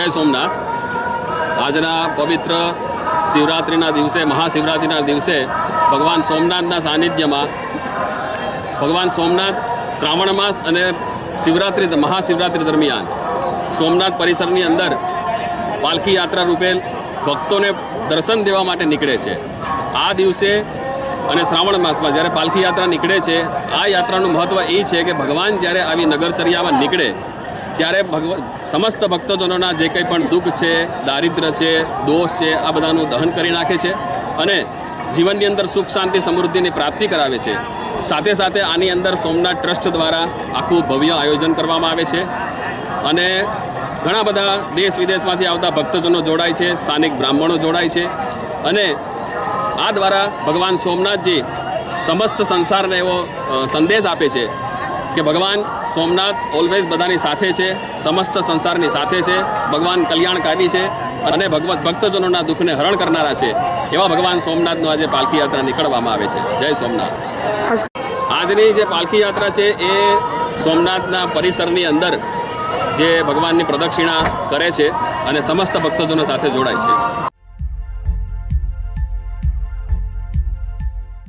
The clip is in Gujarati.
જય સોમનાથ. આજના પવિત્ર શિવરાત્રિના દિવસે, મહાશિવરાત્રિના દિવસે ભગવાન સોમનાથના સાનિધ્યમાં, ભગવાન સોમનાથ શ્રાવણ માસ અને શિવરાત્રિ મહાશિવરાત્રિ દરમિયાન સોમનાથ પરિસરની અંદર પાલખી યાત્રા રૂપે ભક્તોને દર્શન દેવા માટે નીકળે છે. આ દિવસે અને શ્રાવણ માસમાં જ્યારે પાલખી યાત્રા નીકળે છે, આ યાત્રાનું મહત્ત્વ એ છે કે ભગવાન જ્યારે આવી નગરચર્યામાં નીકળે ત્યારે ભગવ, સમસ્ત ભક્તજનોના જે કંઈ પણ દુઃખ છે, દારિદ્ર્ય છે, દોષ છે, આ બધાનું દહન કરી નાખે છે અને જીવનની અંદર સુખ, શાંતિ, સમૃદ્ધિની પ્રાપ્તિ કરાવે છે. સાથે સાથે આની અંદર સોમનાથ ટ્રસ્ટ દ્વારા આખું ભવ્ય આયોજન કરવામાં આવે છે અને ઘણા બધા દેશ વિદેશમાંથી આવતા ભક્તજનો જોડાય છે, સ્થાનિક બ્રાહ્મણો જોડાય છે અને આ દ્વારા ભગવાન સોમનાથજી સમસ્ત સંસારને એવો સંદેશ આપે છે કે ભગવાન સોમનાથ ઓલવેઝ બધાની સાથે છે, સમસ્ત સંસારની સાથે છે, ભગવાન કલ્યાણકારી છે અને ભગવત ભક્તજનોના દુઃખને હરણ કરનારા છે. એવા ભગવાન સોમનાથનો આજે પાલખી યાત્રા નીકળવામાં આવે છે. જય સોમનાથ. આજની જે પાલખી યાત્રા છે એ સોમનાથના પરિસરની અંદર જે ભગવાનની પ્રદક્ષિણા કરે છે અને સમસ્ત ભક્તજનો સાથે જોડાય છે.